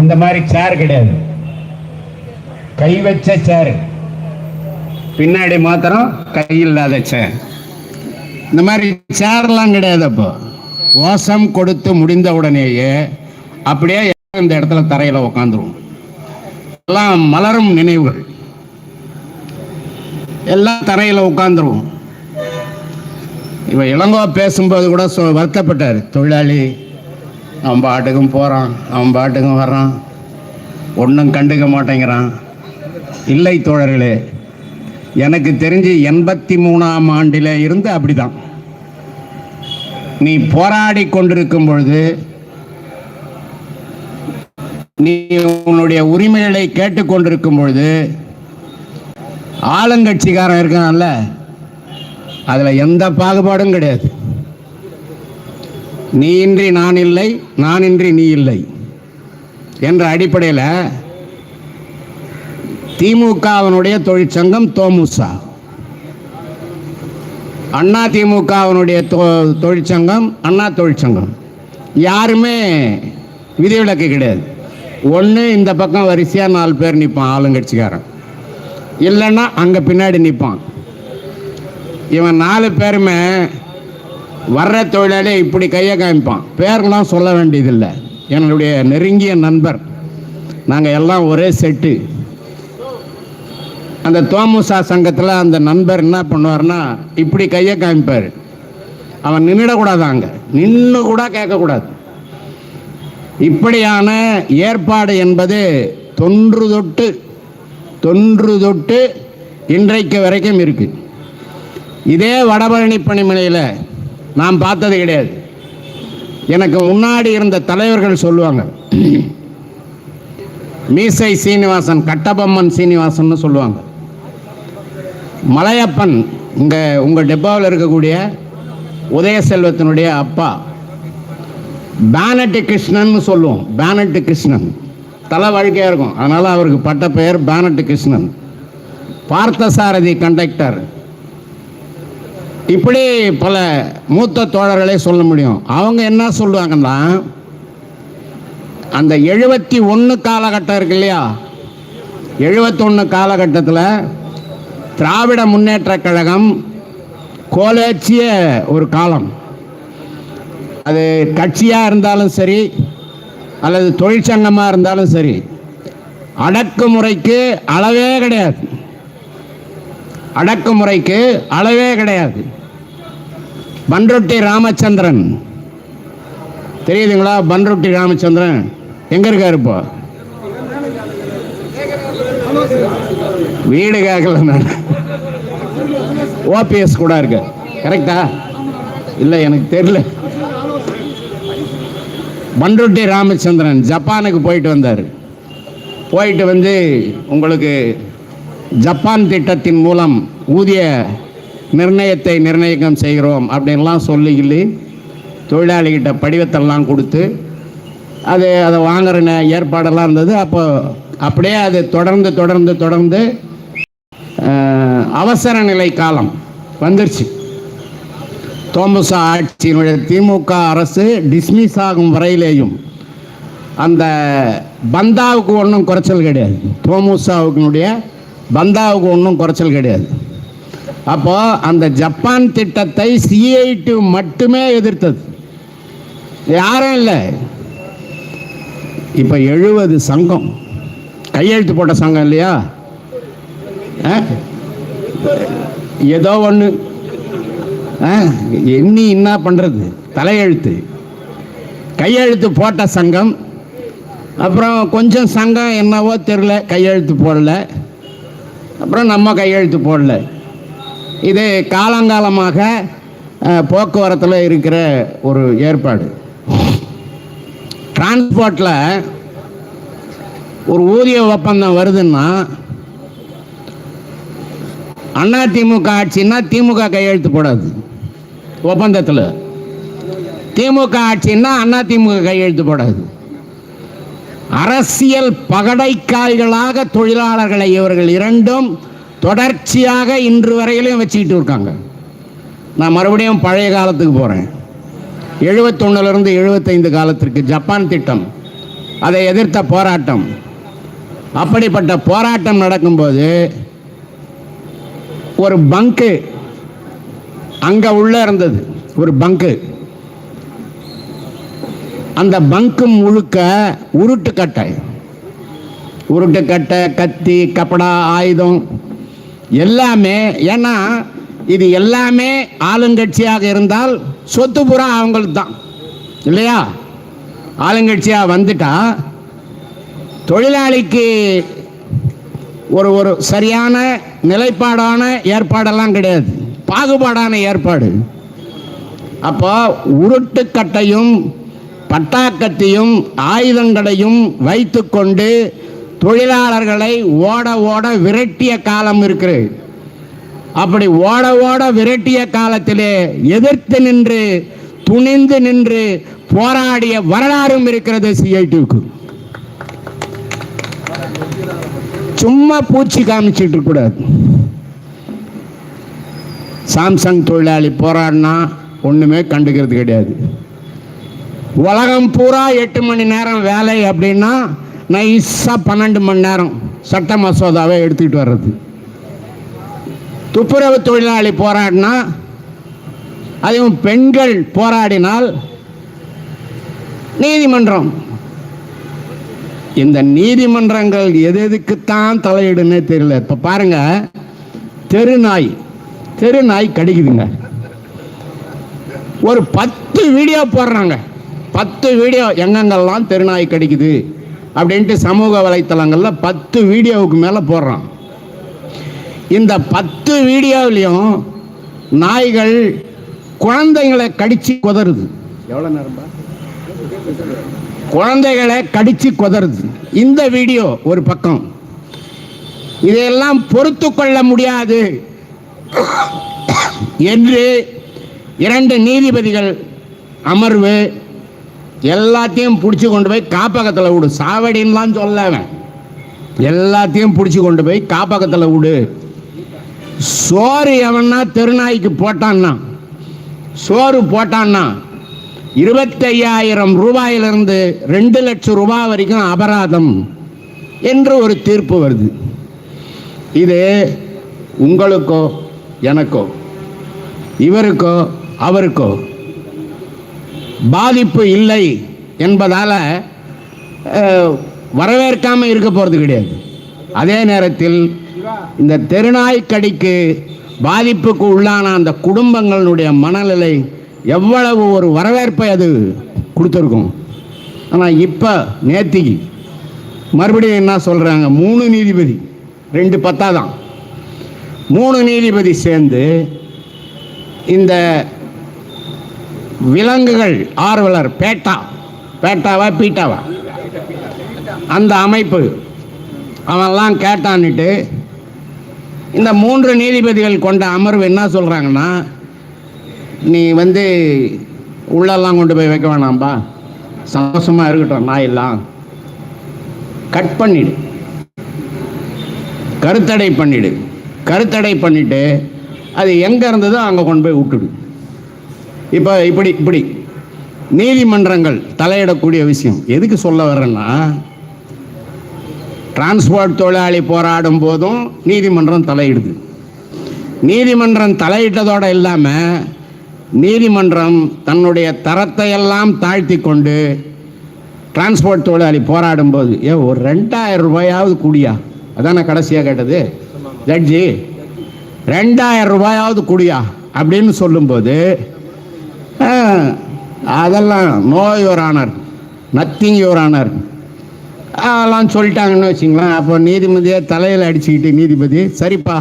இந்த மாதிரி சேர் கிடையாது. கை வச்ச சேர் பின்னாடி மாத்திரம் கை இல்லாத சேர் இந்த மாதிரி சேர்லாம் கிடையாது அப்போ. ஓசம் கொடுத்து முடிந்த உடனேயே அப்படியே இந்த இடத்துல தரையில் உக்காந்துருவோம் எல்லாம் மலரும் நினைவுகள். எல்லாம் தரையில் உட்காந்துருவோம் இவன் இளங்கோ பேசும்போது கூட சொ வருத்தப்பட்டார். தொழிலாளி அவன் பாட்டுக்கும் போகிறான் அவன் பாட்டுக்கும் வர்றான். ஒன்றும் கண்டுக்க மாட்டேங்கிறான். இல்லை தோழர்களே எனக்கு தெரிஞ்சு எண்பத்தி மூணாம் ஆண்டில் இருந்து அப்படிதான். நீ போராடி கொண்டிருக்கும் பொழுது நீ உன்னுடைய உரிமைகளை கேட்டுக்கொண்டிருக்கும் பொழுது ஆளுங்கட்சிக்காரன் இருக்கான்ல அதில் எந்த பாகுபாடும் கிடையாது. நீ இன்றி நான் இல்லை நான் இன்றி நீ இல்லை என்ற அடிப்படையில் திமுகவினுடைய தொழிற்சங்கம் தோமுசா. அண்ணா திமுகவினுடைய தொ- தொழிற்சங்கம் அண்ணா தொழிற்சங்கம். யாருமே விதிவிலக்கு கிடையாது. ஒன்று இந்த பக்கம் வரிசையாக நாலு பேர் நிற்பான் ஆளுங்கட்சிக்காரன். இல்லைன்னா அங்கே பின்னாடி நிற்பான் இவன் நாலு பேருமே வர்ற தொழிலாளி இப்படி கையை காமிப்பான். பேர்லாம் சொல்ல வேண்டியதில்லை. என்னுடைய நெருங்கிய நண்பர். நாங்கள் எல்லாம் ஒரே செட்டு அந்த தோமுசா சங்கத்தில் அந்த நண்பர் என்ன பண்ணுவார்னா இப்படி கையை காமிப்பார். அவன் நின்றுடக்கூடாது அங்கே நின்று கூட கேட்கக்கூடாது. இப்படியான ஏற்பாடு என்பது தொன்று தொட்டு தொன்று தொட்டு இன்றைக்கு வரைக்கும் இருக்குது இதே வடபழனி பணிமனையில் நான் பார்த்தது கிடையாது. எனக்கு முன்னாடி இருந்த தலைவர்கள் சொல்லுவாங்க. மீசை சீனிவாசன் கட்டபொம்மன் சீனிவாசன் சொல்லுவாங்க. மலையப்பன் இங்கே உங்கள் டெப்பாவில் இருக்கக்கூடிய உதயசெல்வத்தினுடைய அப்பா. பேனட்டு கிருஷ்ணன் சொல்லுவோம். பேனட்டு கிருஷ்ணன். தலை வாழ்க்கையாக இருக்கும். அதனால் அவருக்கு பட்ட பெயர் பேனட்டு கிருஷ்ணன். பார்த்தசாரதி கண்டக்டர் இப்படி பல மூத்த தோழர்களை சொல்ல முடியும். அவங்க என்ன சொல்லுவாங்கன்னா அந்த எழுபத்தி ஒன்று காலகட்டம் இருக்கு இல்லையா? எழுபத்தொன்று காலகட்டத்தில் திராவிட முன்னேற்றக் கழகம் கோலேச்சிய ஒரு காலம். அது கட்சியாக இருந்தாலும் சரி அல்லது தொழிற்சங்கமாக இருந்தாலும் சரி அடக்குமுறைக்கு அளவே கிடையாது. அடக்குமுறைக்கு அளவே கிடையாது. பன்ருட்டி ராமச்சந்திரன். தெரியுதுங்களா? பன்ருட்டி ராமச்சந்திரன். எங்க இருக்காரு இப்போ? வீடு கேட்கல நான். ஓபிஎஸ் கூட இருக்கு. கரெக்டா? இல்லை எனக்கு தெரியல. பன்ருட்டி ராமச்சந்திரன் ஜப்பானுக்கு போயிட்டு வந்தார். போயிட்டு வந்து உங்களுக்கு ஜப்பான் திட்டத்தின் மூலம் ஊதிய நிர்ணயத்தை நிர்ணயிக்கம் செய்கிறோம் அப்படின்லாம் சொல்லி கிள்ளி தொழிலாளிகிட்ட படிவத்தெல்லாம் கொடுத்து அது அதை வாங்குற ஏற்பாடெல்லாம் இருந்தது. அப்போ அப்படியே அது தொடர்ந்து தொடர்ந்து தொடர்ந்து அவசர நிலை காலம் வந்துருச்சு. தோமசா ஆட்சியினுடைய திமுக அரசு டிஸ்மிஸ் ஆகும் வரையிலேயும் அந்த பந்தாவுக்கு ஒன்றும் குறைச்சல் கிடையாது. தோமுசாவுக்குனுடைய பந்தாவுக்கு ஒன்றும் குறைச்சல் கிடையாது. அப்போது அந்த ஜப்பான் திட்டத்தை சிஐடி மட்டுமே எதிர்த்தது. யாரும் இல்லை. இப்போ எழுபது சங்கம். கையெழுத்து போட்ட சங்கம் இல்லையா? ஆ? ஏதோ ஒன்று எண்ணி என்ன பண்ணுறது தலையெழுத்து. கையெழுத்து போட்ட சங்கம். அப்புறம் கொஞ்சம் சங்கம் என்னவோ தெரில கையெழுத்து போடல. அப்புறம் நம்ம கையெழுத்து போடல. இது காலங்காலமாக போக்குவரத்தில் இருக்கிற ஒரு ஏற்பாடு. டிரான்ஸ்போர்ட்டில் ஒரு ஊதிய ஒப்பந்தம் வருதுன்னா அண்ணா திமுக ஆட்சின்னா திமுக கையெழுத்து போடாது. ஒப்பந்தத்தில். திமுக ஆட்சின்னா அண்ணா திமுக கையெழுத்து போடாது. அரசியல் பகடைக்காய்களாக தொழிலாளர்களை இவர்கள் இரண்டும் தொடர்ச்சியாக இன்று வரையிலும் வச்சுக்கிட்டு இருக்காங்க. நான் மறுபடியும் பழைய காலத்துக்கு போகிறேன் எழுபத்தொன்னுலேருந்து எழுபத்தைந்து காலத்திற்கு ஜப்பான் திட்டம் அதை எதிர்த்த போராட்டம். அப்படிப்பட்ட போராட்டம் நடக்கும்போது ஒரு பங்கு அங்கே உள்ளே இருந்தது ஒரு பங்கு. அந்த பங்கு முழுக்க உருட்டுக்கட்டை உருட்டுக்கட்டை கத்தி கப்படா ஆயுதம் எல்லாமே ஏன்னா இது எல்லாமே ஆளுங்கட்சியாக இருந்தால் சொத்து புறா அவங்களுக்கு தான் இல்லையா? ஆளுங்கட்சியாக வந்துட்டா தொழிலாளிக்கு ஒரு ஒரு சரியான நிலைப்பாடான ஏற்பாடெல்லாம் கிடையாது. பாகுபாடான ஏற்பாடு. அப்போ உருட்டுக்கட்டையும் பட்டாக்கத்தையும் ஆயுதங்களையும் வைத்துக்கொண்டு தொழிலாளர்களை ஓட ஓட விரட்டிய காலம் இருக்கிறது. அப்படி ஓட ஓட விரட்டிய காலத்திலே எதிர்த்து நின்று துணிந்து நின்று போராடிய வரலாறும் இருக்கிறது சிஐடிக்கு சும்மா பூச்சி காமிச்சிட்டு இருக்கக்கூடாது சாம்சங் தொழிலாளி போராடினா ஒன்றுமே கண்டுக்கிறது கிடையாது. உலகம் பூரா எட்டு மணி நேரம் வேலை அப்படின்னா நைஸாக பன்னெண்டு மணி நேரம் சட்ட மசோதாவை எடுத்துக்கிட்டு வர்றது. துப்புரவு தொழிலாளி போராடினா அதுவும் பெண்கள் போராடினால் நீதிமன்றம். இந்த நீதிமன்றங்கள் எது எதுக்குத்தான் தலையிடுன்னே தெரியல. இப்போ பாருங்க தெருநாய் தெருநாய் கடிக்குதுங்க. ஒரு பத்து வீடியோ போடுறாங்க. பத்து வீடியோ எங்கெங்கெல்லாம் தெருநாய் கடிக்குது அப்படின்ட்டு சமூக வலைத்தளங்களில் பத்து வீடியோவுக்கு மேலே போடுறான். இந்த பத்து வீடியோவிலையும் நாய்கள் குழந்தைங்களை கடிச்சு குதறுது எவ்வளோ நேரம்பா குழந்தைகளை கடிச்சு குதறுது இந்த வீடியோ ஒரு பக்கம். இதையெல்லாம் பொறுத்து கொள்ள முடியாது என்று இரண்டு நீதிபதிகள் அமர்வு எல்லாத்தையும் பிடிச்சி கொண்டு போய் காப்பகத்தில் விடு. சாவடின்லாம் சொல்லவன் எல்லாத்தையும் பிடிச்சி கொண்டு போய் காப்பகத்தில் விடு. சோறு எவன்னா தெருநாய்க்கு போட்டான்னா? சோறு போட்டான்னா? இருபத்தையாயிரம் ரூபாயிலிருந்து ரெண்டு லட்சம் ரூபாய் வரைக்கும் அபராதம் என்று ஒரு தீர்ப்பு வருது. இது உங்களுக்கோ எனக்கோ இவருக்கோ அவருக்கோ பாதிப்பு இல்லை என்பதால் வரவேற்காமல் இருக்க போகிறது கிடையாது. அதே நேரத்தில் இந்த தெருநாய்க்கடிக்கு பாதிப்புக்கு உள்ளான அந்த குடும்பங்களுடைய மனநிலை எவ்வளவு ஒரு வரவேற்பை அது கொடுத்துருக்கும். ஆனால் இப்போ நேத்திக்கு மறுபடியும் என்ன சொல்கிறாங்க மூணு நீதிபதி ரெண்டு பத்தாதான். மூணு நீதிபதி சேர்ந்து இந்த விலங்குகள் ஆர்வலர் பேட்டா பேட்டாவா பீட்டாவா? அந்த அமைப்பு. அவெல்லாம் கேட்டான்னுட்டு இந்த மூன்று நீதிபதிகள் கொண்ட அமர்வு என்ன சொல்கிறாங்கன்னா நீ வந்து உள்ளெல்லாம் கொண்டு போய் வைக்க வேணாம்பா. சந்தோஷமாக இருக்கட்டும் நாயெல்லாம். கட் பண்ணிடு. கருத்தடை பண்ணிடு. கருத்தடை பண்ணிவிட்டு அது எங்கே இருந்ததோ அங்கே கொண்டு போய் விட்டுடு. இப்போ இப்படி இப்படி. நீதிமன்றங்கள் தலையிடக்கூடிய விஷயம். எதுக்கு சொல்ல வர்றேன்னா டிரான்ஸ்போர்ட் தொழிலாளி போராடும் போதும் நீதிமன்றம் தலையிடுது. நீதிமன்றம் தலையிட்டதோடு இல்லாமல் நீதிமன்றம் தன்னுடைய தரத்தை எல்லாம் தாழ்த்தி கொண்டு டிரான்ஸ்போர்ட் தொழிலாளி போராடும் போது ஏ ஒரு ரெண்டாயிரம் ரூபாயாவது கூடியா? அதான் கடைசியாக கேட்டது. ஜட்ஜி ரெண்டாயிரம் ரூபாயாவது குடியா? அப்படின்னு சொல்லும்போது அதெல்லாம் no your honour nothing your honour அதெல்லாம் சொல்லிட்டாங்கன்னு வச்சுங்களேன். அப்போ நீதிபதியை தலையில் அடிச்சுக்கிட்டு நீதிபதி சரிப்பா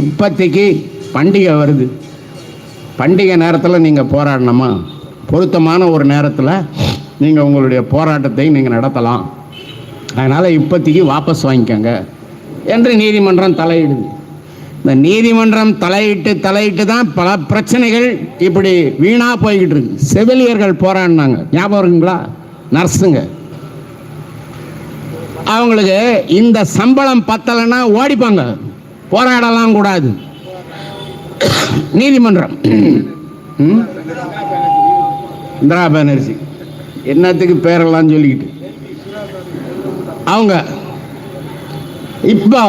இப்போதைக்கு பண்டிகை வருது. பண்டிகை நேரத்தில் நீங்கள் போராடணுமா? பொருத்தமான ஒரு நேரத்தில் நீங்கள் உங்களுடைய போராட்டத்தை நீங்கள் நடத்தலாம். அதனால் இப்போதைக்கு வாபஸ் வாங்கிக்கோங்க. என்று நீதிமன்றம் தலையிடுது. இந்த நீதிமன்றம் தலையிட்டு தலையிட்டு தான் பல பிரச்சனைகள் இப்படி வீணாக போய்கிட்டு இருக்கு. செவிலியர்கள் போராடினாங்க ஞாபகம் இருக்குங்களா? நர்ஸுங்க. அவங்களுக்கு இந்த சம்பளம் பத்தலைன்னா ஓடிப்பாங்க. போராடலாம் கூடாது. நீதிமன்றம். இந்திரா பானர்ஜி. என்னத்துக்கு பேரெல்லாம் சொல்லிக்கிட்டு. அவங்க. இப்போ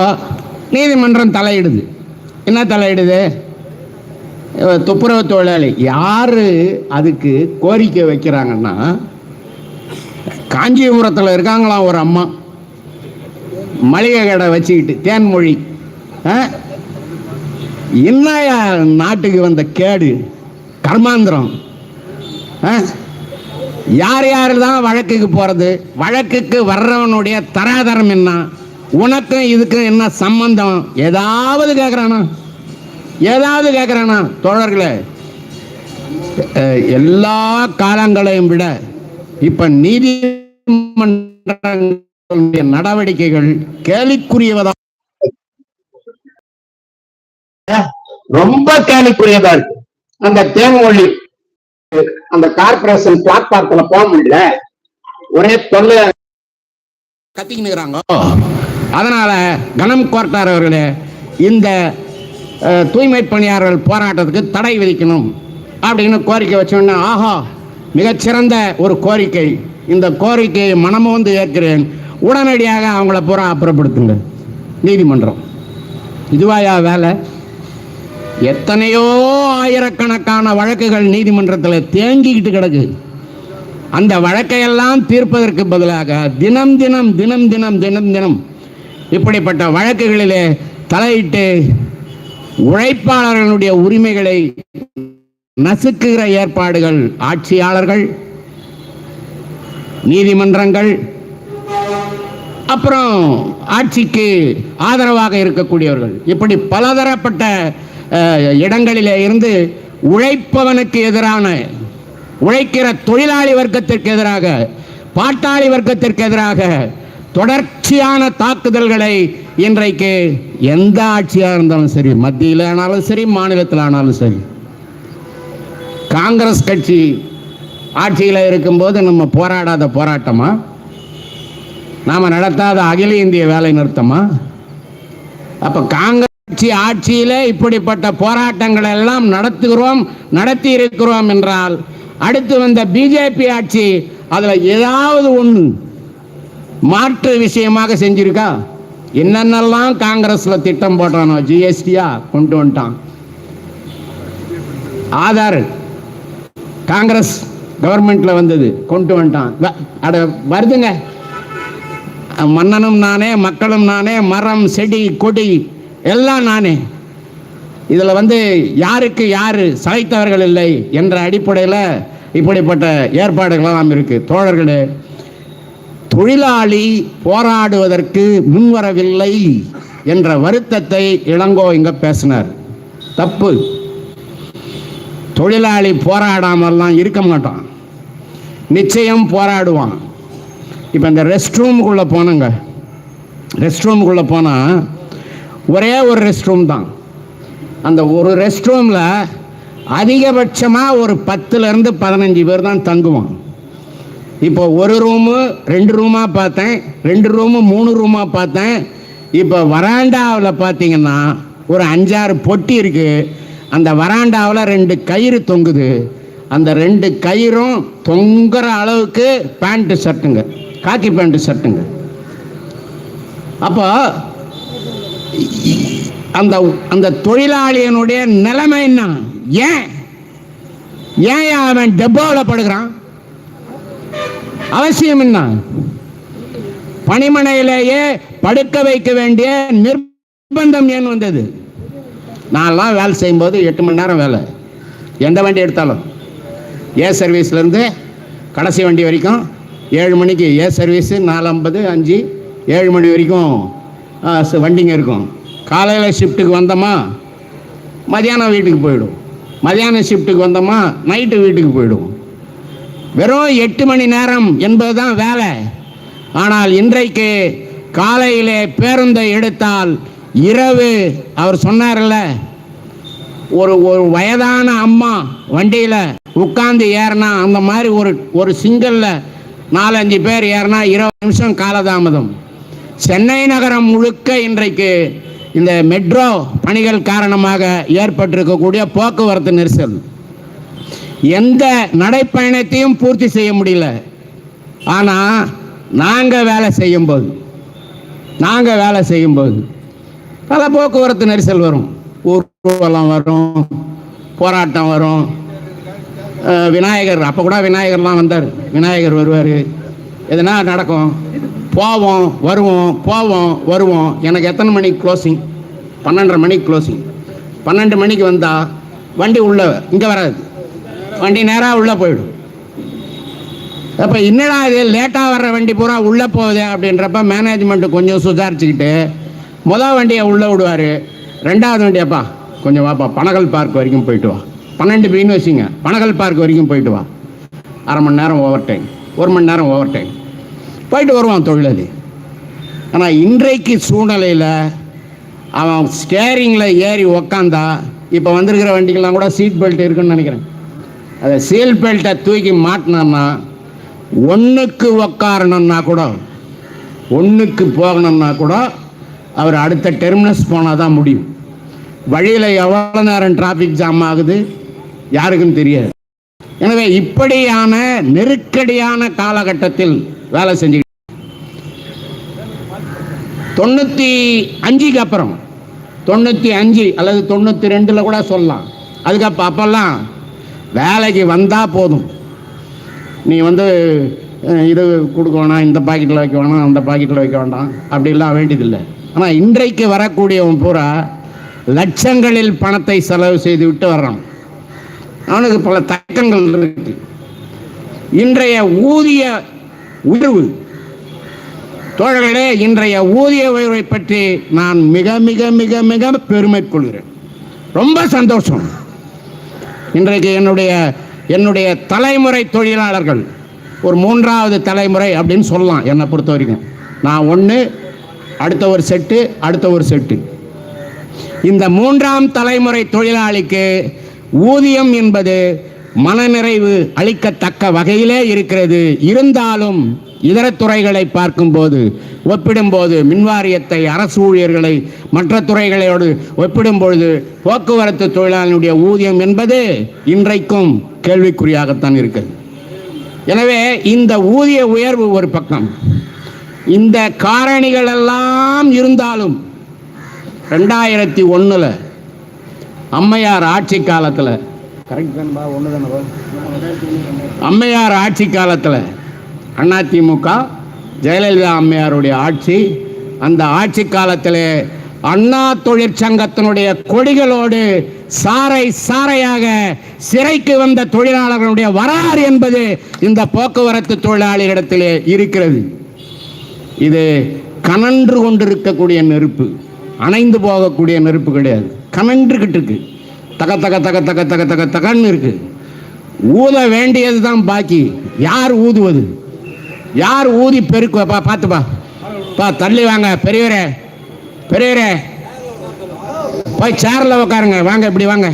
நீதிமன்றம் தலையிடுது. என்ன தலையிடுது? துப்புரவு தொழிலாளி. யார் அதுக்கு கோரிக்கை வைக்கிறாங்கன்னா காஞ்சிபுரத்தில் இருக்காங்களாம் ஒரு அம்மா. மளிகை கடை வச்சுக்கிட்டு தேன்மொழி ஆ? நாட்டுக்கு வந்த கேடு? கர்மாந்திரம். ஆ? யார் யார் தான் வழக்குக்கு போகிறது வழக்குக்கு வர்றவனுடைய தராதரம் என்ன? உனக்கும் இதுக்கும் என்ன சம்பந்தம்? ஏதாவது கேட்குறானா ஏதாவது கேட்குறானா தோழர்களே? எல்லா காலங்களையும் விட இப்ப நீதிமன்றங்களுடைய நடவடிக்கைகள் கேலிக்குரியவதா? ரொம்ப கேலிக்குரியதா இருக்கு. அந்த தேன்மொழி அந்த கார்பரேஷன் பிளாட்பாரத்துல போக முடியல. ஒரே தொல்லை கத்திக்கினுறாங்க அதனால் கனம் கோர்ட்டார் அவர்களே இந்த தூய்மை பணியாளர்கள் போராட்டத்துக்கு தடை விதிக்கணும் அப்படின்னு கோரிக்கை வச்சோன்னா ஆஹா மிகச்சிறந்த ஒரு கோரிக்கை. இந்த கோரிக்கையை மனமோந்து ஏற்கிறேன். உடனடியாக அவங்கள பூரா அப்புறப்படுத்துங்க. நீதிமன்றம். இதுவாயா வேலை? எத்தனையோ ஆயிரக்கணக்கான வழக்குகள் நீதிமன்றத்தில் தேங்கிக்கிட்டு கிடக்கு. அந்த வழக்கையெல்லாம் தீர்ப்பதற்கு பதிலாக தினம் தினம் தினம் தினம் தினம் தினம் இப்படிப்பட்ட வழக்குகளிலே தலையிட்டு உழைப்பாளர்களுடைய உரிமைகளை நசுக்குகிற ஏற்பாடுகள் ஆட்சியாளர்கள் நீதிமன்றங்கள் அப்புறம் ஆட்சிக்கு ஆதரவாக இருக்கக்கூடியவர்கள். இப்படி பலதரப்பட்ட இடங்களிலே இருந்து உழைப்பவனுக்கு எதிரான உழைக்கிற தொழிலாளி வர்க்கத்திற்கு எதிராக பாட்டாளி வர்க்கத்திற்கு எதிராக தொடர் தொடர்ச்சியான தாக்குதல்களை இன்றைக்கு எந்த ஆட்சியாக இருந்தாலும் சரி மத்தியில் ஆனாலும் சரி மாநிலத்தில் ஆனாலும் சரி காங்கிரஸ் கட்சி ஆட்சியில் இருக்கும்போது நம்ம போராடாத போராட்டமா? நாம் நடத்தாத அகில இந்திய வேலை நிறுத்தமா? அப்போ காங்கிரஸ் கட்சி ஆட்சியில் இப்படிப்பட்ட போராட்டங்கள் எல்லாம் நடத்துகிறோம் நடத்தி இருக்கிறோம் என்றால் அடுத்து வந்த பிஜேபி ஆட்சி அதில் ஏதாவது ஒன்று மாற்று விஷயமாக செஞ்சிருக்கா? என்னென்னலாம் காங்கிரஸ்ல திட்டம் போட்டானோ ஜிஎஸ்டியா கொண்டு வந்துட்டான். ஆதார். காங்கிரஸ் கவர்மெண்ட்ல வந்தது கொண்டு வந்துட்டான். அட வருதுங்க. மன்னனும் நானே மக்களும் நானே மரம் செடி கொடி எல்லாம் நானே. இதில் வந்து யாருக்கு யார் சளைத்தவர்கள் இல்லை என்ற அடிப்படையில் இப்படிப்பட்ட ஏற்பாடுகளெல்லாம் இருக்குது தோழர்களே தொழிலாளி போராடுவதற்கு முன்வரவில்லை என்ற வருத்தத்தை இளங்கோ இங்க பேசினார். தப்பு. தொழிலாளி போராடாமல்லாம் இருக்க மாட்டான். நிச்சயம் போராடுவான். இப்போ இந்த ரெஸ்ட் ரூமுக்குள்ளே போனங்க. ரெஸ்ட் ரூமுக்குள்ளே போனால் ஒரே ஒரு ரெஸ்ட் ரூம் தான். அந்த ஒரு ரெஸ்ட் ரூமில் அதிகபட்சமாக ஒரு பத்துலேருந்து பதினஞ்சு பேர் தான் தங்குவான். இப்போ ஒரு ரூமு ரெண்டு ரூமாக பார்த்தேன். ரெண்டு ரூமு மூணு ரூமாக பார்த்தேன். இப்போ வராண்டாவில் பார்த்தீங்கன்னா ஒரு அஞ்சாறு பொட்டி இருக்குது அந்த வராண்டாவில் ரெண்டு கயிறு தொங்குது. அந்த ரெண்டு கயிறும் தொங்குற அளவுக்கு பேண்ட்டு ஷர்ட்டுங்க காக்கி பேண்ட்டு ஷர்ட்டுங்க அப்போ அந்த அந்த தொழிலாளியனுடைய நிலைமை என்ன? ஏன்? ஏன் அவன் டெப்போவில் படுகிறான்? அவசியம் என்ன? பனிமனையிலேயே படுக்க வைக்க வேண்டிய நிர்பந்தம் ஏன் வந்தது? நான்லாம் வேலை செய்யும்போது எட்டு மணி நேரம் வேலை. எந்த வண்டி எடுத்தாலும். ஏ சர்வீஸ்லேருந்து கடைசி வண்டி வரைக்கும் ஏழு மணிக்கு. ஏ சர்வீஸு நாலு ஐம்பது அஞ்சு ஏழு மணி வரைக்கும் வண்டிங்க இருக்கும். காலையில் ஷிஃப்ட்டுக்கு வந்தோமா மதியானம் வீட்டுக்கு போயிடும். மதியானம் ஷிஃப்ட்டுக்கு வந்தோமா நைட்டு வீட்டுக்கு போயிடும். வெறும் எட்டு மணி நேரம் என்பதுதான் வேலை. ஆனால் இன்றைக்கு காலையிலே பேருந்தை எடுத்தால் இரவு அவர் சொன்னார்ல ஒரு ஒரு வயதான அம்மா வண்டியில் உட்காந்து ஏறினா அந்த மாதிரி ஒரு ஒரு சிங்கிளில் நாலஞ்சு பேர் ஏறினா இருபது நிமிஷம் காலதாமதம். சென்னை நகரம் முழுக்க இன்றைக்கு இந்த மெட்ரோ பணிகள் காரணமாக ஏற்பட்டிருக்கக்கூடிய போக்குவரத்து நெரிசல். எந்த நடைப்பயணத்தையும் பூர்த்தி செய்ய முடியல. ஆனால் நாங்கள் வேலை செய்யும்போது நாங்கள் வேலை செய்யும்போது பல போக்குவரத்து நெரிசல் வரும். ஊர்வலம் வரும் போராட்டம் வரும். விநாயகர் அப்போ கூட விநாயகர்லாம் வந்தார். விநாயகர் வருவார். எதுனா நடக்கும். போவோம் வருவோம் போவோம் வருவோம். எனக்கு எத்தனை மணிக்கு க்ளோசிங் பன்னெண்டரை மணிக்கு க்ளோசிங் பன்னெண்டு மணிக்கு வந்தால் வண்டி உள்ளே இங்கே வராது. வண்டி நேராக உள்ளே போயிடும். அப்போ என்னடா இது லேட்டாக வர்ற வண்டி பூரா உள்ளே போகுது அப்படின்றப்ப மேனேஜ்மெண்ட்டு கொஞ்சம் சுதாரிச்சுக்கிட்டு மொதல் வண்டியை உள்ளே விடுவார். ரெண்டாவது வண்டியப்பா கொஞ்சம் வாப்பா பனகல் பார்க் வரைக்கும் போயிட்டு வா. பன்னெண்டு பின்னு வச்சுங்க பனகல் பார்க் வரைக்கும் போயிட்டு வா. அரை மணி நேரம் ஓவர் டைம் ஒரு மணி நேரம் ஓவர் டைம் போயிட்டு வருவான் தொழிலாளி. ஆனால் இன்றைக்கு சூழ்நிலையில் அவன் ஸ்டேரிங்கில் ஏறி உக்காந்தா இப்போ வந்திருக்கிற வண்டிக்கெல்லாம் கூட சீட் பெல்ட் இருக்குன்னு நினைக்கிறேன். அதை சீல் பெல்ட்டை தூக்கி மாட்டினோம்னா ஒன்றுக்கு உக்காரணும்னா கூட ஒன்றுக்கு போகணும்னா கூட அவர் அடுத்த டெர்மினஸ் போனால் தான் முடியும். வழியில் எவ்வளோ நேரம் டிராஃபிக் ஜாம் ஆகுது யாருக்கும் தெரியாது. எனவே இப்படியான நெருக்கடியான காலகட்டத்தில் வேலை செஞ்சு தொண்ணூற்றி அஞ்சுக்கு அப்புறம் தொண்ணூற்றி அஞ்சு அல்லது தொண்ணூற்றி ரெண்டில் கூட சொல்லலாம். அதுக்கப்புறம் அப்போல்லாம் வேலைக்கு வந்தால் போதும். நீ வந்து இது கொடுக்க வேணாம் இந்த பாக்கெட்டில் வைக்க வேணாம் அந்த பாக்கெட்டில் வைக்க வேண்டாம். அப்படிலாம் வேண்டியதில்லை. ஆனால் இன்றைக்கு வரக்கூடியவன் பூரா லட்சங்களில் பணத்தை செலவு செய்து விட்டு வர்றான். அவனுக்கு பல தக்கங்கள் இருக்கு. இன்றைய ஊதிய உயர்வு தோழர்களே இன்றைய ஊதிய உயர்வை பற்றி நான் மிக மிக மிக மிக பெருமை கொள்கிறேன் ரொம்ப சந்தோஷம். இன்றைக்கு என்னுடைய என்னுடைய தலைமுறை தொழிலாளர்கள் ஒரு மூன்றாவது தலைமுறை அப்படின்னு சொல்லலாம் என்னை பொறுத்த வரைக்கும். நான் ஒன்று அடுத்த ஒரு செட்டு அடுத்த ஒரு செட்டு. இந்த மூன்றாம் தலைமுறை தொழிலாளிக்கு ஊதியம் என்பது மனநிறைவு அளிக்கத்தக்க வகையிலே இருக்கிறது. இருந்தாலும் இதர துறைகளை பார்க்கும்போது ஒப்பிடும்போது மின்வாரியத்தை அரசு ஊழியர்களை மற்ற துறைகளோடு ஒப்பிடும்பொழுது போக்குவரத்து தொழிலாளியுடைய ஊதியம் என்பது இன்றைக்கும் கேள்விக்குறியாகத்தான் இருக்கிறது. எனவே இந்த ஊதிய உயர்வு ஒரு பக்கம். இந்த காரணிகள் எல்லாம் இருந்தாலும் ரெண்டாயிரத்தி ஒன்றில் அம்மையார் ஆட்சி காலத்தில் கரெக்ட் தானப்பா ஒன்று தானப்பா அம்மையார் ஆட்சி காலத்தில் அதிமுக ஜெயலலிதா அம்மையாருடைய ஆட்சி அந்த ஆட்சி காலத்தில் அண்ணா தொழிற்சங்கத்தினுடைய கொடிகளோடு சாறை சாறையாக சிறைக்கு வந்த தொழிலாளர்களுடைய வரலாறு என்பது இந்த போக்குவரத்து தொழிலாளிகளிடத்திலே இருக்கிறது. இது கனன்று கொண்டிருக்கக்கூடிய நெருப்பு அணைந்து போகக்கூடிய நெருப்பு கிடையாது. கனன்றுகிட்டு இருக்கு. தக தக தக தக தக தக தகன்னு இருக்கு. ஊத வேண்டியது தான் பாக்கி. யார் ஊதுவது? யார் ஊதி பெருக்கு? பா பார்த்துப்பா. பா தள்ளி வாங்க பெரியவரே. பெரியவரே. போய் சேரில் உட்காருங்க வாங்க இப்படி வாங்க.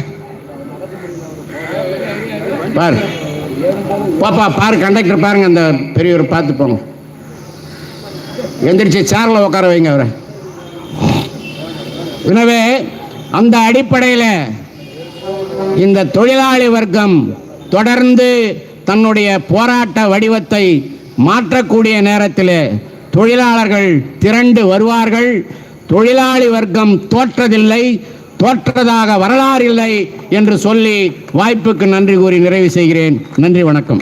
பாரு. பாப்பா பாரு கண்டக்டர் பாருங்க அந்த பெரியவர் பார்த்து போங்க. எந்திரிச்சு சேரில் உட்கார வைங்க அவரை. எனவே அந்த அடிப்படையில் இந்த தொழிலாளி வர்க்கம் தொடர்ந்து தன்னுடைய போராட்ட வடிவத்தை மாற்றக்கூடிய நேரத்தில் தொழிலாளர்கள் திரண்டு வருவார்கள். தொழிலாளி வர்க்கம் தோற்றதில்லை தோற்றதாக வரலாறு இல்லை என்று சொல்லி வாய்ப்புக்கு நன்றி கூறி நிறைவு செய்கிறேன். நன்றி வணக்கம்.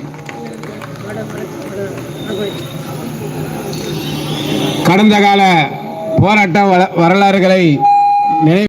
கடந்த கால போராட்ட வரலாறுகளை நினைவு